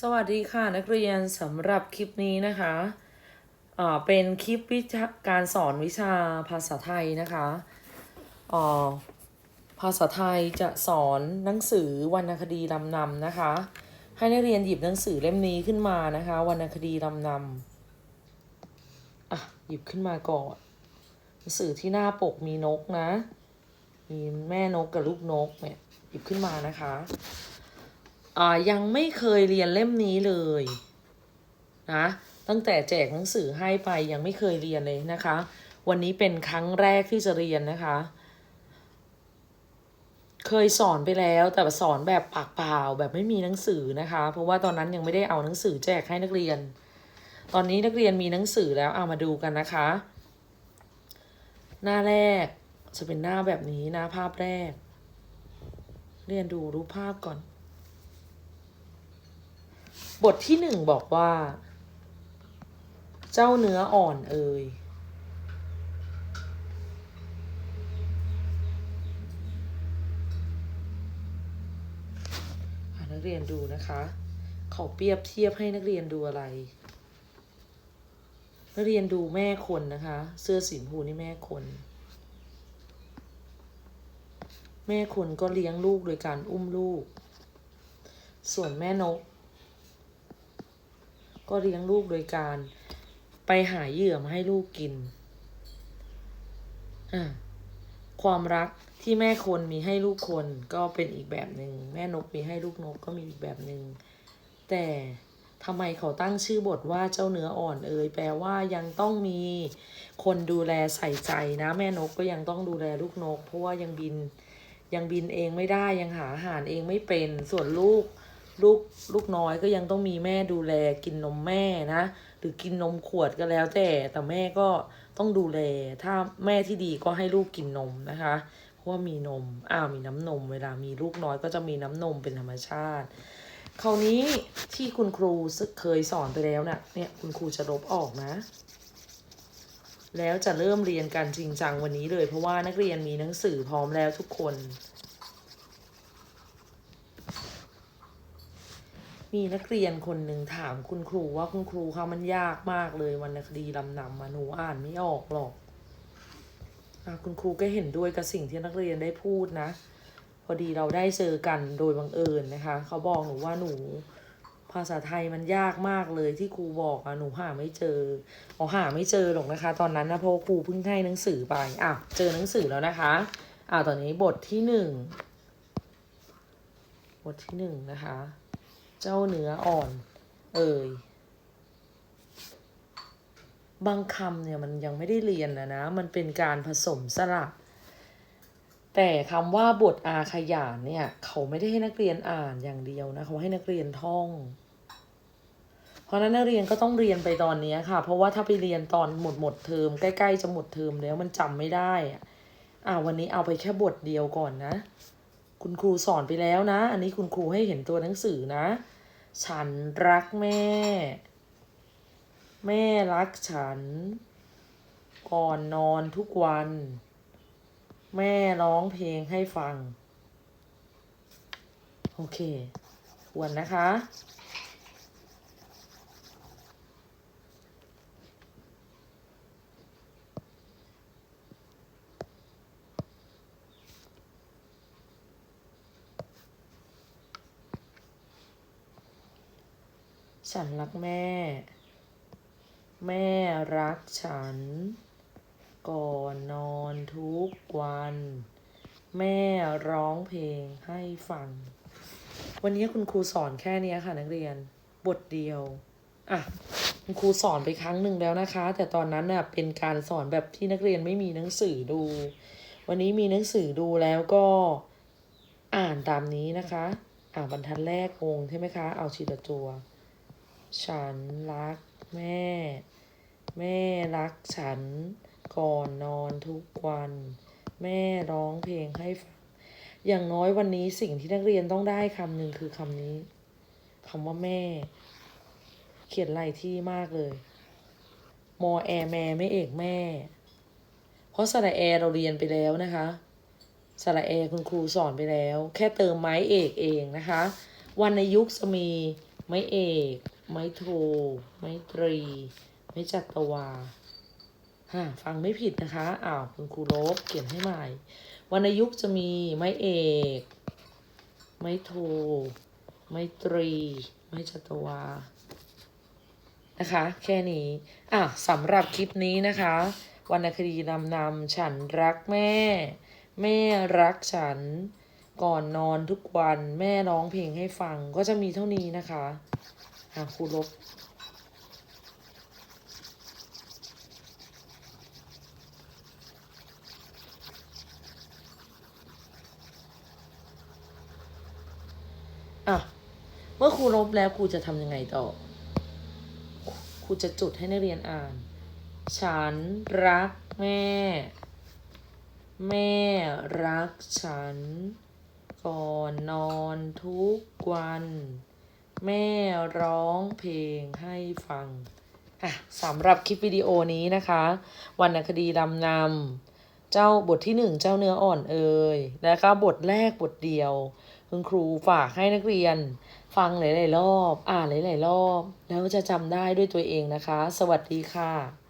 สวัสดีค่ะนักเรียนสำหรับคลิปนี้นะคะอ่าเป็นคลิปวิชาการสอนวิชาภาษาไทยนะคะอ่าภาษาไทยจะสอนหนังสือวรรณคดีลำนำนะคะ ให้นักเรียนหยิบหนังสือเล่มนี้ขึ้นมานะคะวรรณคดีลำนำอะหยิบขึ้นมาก่อนหนังสือที่หน้าปกมีนกนะ มีแม่นกกับลูกนกเนี่ยหยิบขึ้นมานะคะ ยังไม่เคยเรียนเล่มนี้เลยนะตั้งแต่แจกหนังสือให้ไปยังไม่เคยเรียนเลยนะคะ วันนี้เป็นครั้งแรกที่จะเรียนนะคะ เคยสอนไปแล้วแต่สอนแบบปากเปล่าแบบไม่มีหนังสือนะคะ เพราะว่าตอนนั้นยังไม่ได้เอาหนังสือแจกให้นักเรียน ตอนนี้นักเรียนมีหนังสือแล้วเอามาดูกันนะคะ หน้าแรกจะเป็นหน้าแบบนี้นะภาพแรก เรียนดูรูปภาพก่อน บทที่หนึ่งบอกว่า เจ้าเนื้ออ่อนเอ่ยนักเรียนดูนะคะเขาเปรียบเทียบให้นักเรียนดูอะไร นักเรียนดูแม่คนนะคะ เสื้อสีชมพูนี่แม่คน แม่คนก็เลี้ยงลูกโดยการอุ้มลูก ส่วนแม่นก ก็เลี้ยงลูกโดยการไปหาเหยื่อมาให้ลูกกินอความรักที่แม่คนมีให้ลูกคนก็เป็นอีกแบบหนึ่งแม่นกมีให้ลูกนกก็มีอีกแบบหนึ่งแต่ทำไมเขาตั้งชื่อบทว่าเจ้าเนื้ออ่อนเอ่ยแปลว่ายังต้องมีคนดูแลใส่ใจนะ แม่นกก็ยังต้องดูแลลูกนก เพราะว่ายังบินยังบินเองไม่ได้ยังหาอาหารเองไม่เป็นส่วนลูก ลูกลูกน้อยก็ยังต้องมีแม่ดูแลกินนมแม่นะ หรือกินนมขวดก็แล้วแต่แต่แม่ก็ต้องดูแล ถ้าแม่ที่ดีก็ให้ลูกกินนมนะคะ เพราะว่ามีนมอ้าวมีน้ำนม เวลามีลูกน้อยก็จะมีน้ำนมเป็นธรรมชาติ คราวนี้ที่คุณครูเคยสอนไปแล้วนะ่ะเนี่ยคุณครูจะลบออกนะ แล้วจะเริ่มเรียนกันจริงจังวันนี้เลย เพราะว่านักเรียนมีหนังสือพร้อมแล้วทุกคน มีนักเรียนคนหนึ่งถามคุณครูว่าคุณครูคะมันยากมากเลยวรรณคดีลำนำมาหนูอ่านไม่ออกหรอกอะคุณครูก็เห็นด้วยกับสิ่งที่นักเรียนได้พูดนะ พอดีเราได้เจอกันโดยบังเอิญนะคะ เขาบอกหนูว่าหนูภาษาไทยมันยากมากเลยที่ครูบอกอะหนูหาไม่เจออ๋อหาไม่เจอหรอกนะคะ ตอนนั้นนะเพราะครูเพิ่งให้หนังสือไปอะเจอหนังสือแล้วนะคะอะตอนนี้บทที่หนึ่งบทที่หนึ่งนะคะ เจ้าเนื้ออ่อน เอ่ย บางคำเนี่ยมันยังไม่ได้เรียนนะนะ มันเป็นการผสมสระแต่คำว่าบทอาขยานเนี่ย เขาไม่ได้ให้นักเรียนอ่านอย่างเดียวนะเขาให้นักเรียนท่อง เพราะนั้นนักเรียนก็ต้องเรียนไปตอนนี้ค่ะ เพราะว่าถ้าไปเรียนตอนหมดหมดเทอมใกล้ๆจะหมดเทอมแล้วมันจำไม่ได้อ่าวันนี้เอาไปแค่บทเดียวก่อนนะ คุณครูสอนไปแล้วนะ อันนี้คุณครูให้เห็นตัวหนังสือนะ ฉันรักแม่ แม่รักฉัน ก่อนนอนทุกวัน แม่ร้องเพลงให้ฟัง โอเคทวนนะคะ ฉันรักแม่ แม่รักฉัน ก่อนนอนทุกวัน แม่ร้องเพลงให้ฟัง วันนี้คุณครูสอนแค่นี้ค่ะนักเรียน บทเดียว อะ คุณครูสอนไปครั้งหนึ่งแล้วนะคะ แต่ตอนนั้นน่ะเป็นการสอนแบบที่นักเรียนไม่มีหนังสือดู วันนี้มีหนังสือดูแล้วก็อ่านตามนี้นะคะ อ่านบรรทัดแรกงงใช่ไหมคะ เอาชีละตัว ฉันรักแม่ แม่รักฉันก่อนนอนทุกวัน แม่ร้องเพลงให้ฟัง อย่างน้อยวันนี้สิ่งที่นักเรียนต้องได้คำหนึ่งคือคำนี้คำว่าแม่ เขียนไหลายที่มากเลย มอแอแม่ไม่เอกแม่ เพราะสระแอเราเรียนไปแล้วนะคะสระแอคุณครูสอนไปแล้ว แค่เติมไม้เอกเองนะคะวรรณยุกต์จะมีไม่เอก ไมโท ไมตรี ไมจัตวาฮะฟังไม่ผิดนะคะ อ้าวคุณครูลบเขียนให้ใหม่ วรรณยุกจะมีไมเอก ไมโท ไมตรี ไมจัตวา นะคะ แค่นี้ อะสำหรับคลิปนี้นะคะ วรรณคดีนำนำฉันรักแม่ แม่รักฉัน ก่อนนอนทุกวัน แม่ร้องเพลงให้ฟัง ก็จะมีเท่านี้นะคะ อะครูลบอะเมื่อครูลบแล้วครูจะทำยังไงต่อ ครูจะจุดให้นักเรียนอ่าน ฉันรักแม่ แม่รักฉัน ก่อนนอนทุกวัน แม่ร้องเพลงให้ฟังอะสำหรับคลิปวิดีโอนี้นะคะวรรณคดีลำนำเจ้าบทที่หนึ่งเจ้าเนื้ออ่อนเอ่ยแล้วก็บทแรกบทเดียว คุณครูฝากให้นักเรียน ฟังหลาย ๆ รอบ อ่านหลาย ๆ รอบ แล้วจะจำได้ด้วยตัวเองนะคะ สวัสดีค่ะ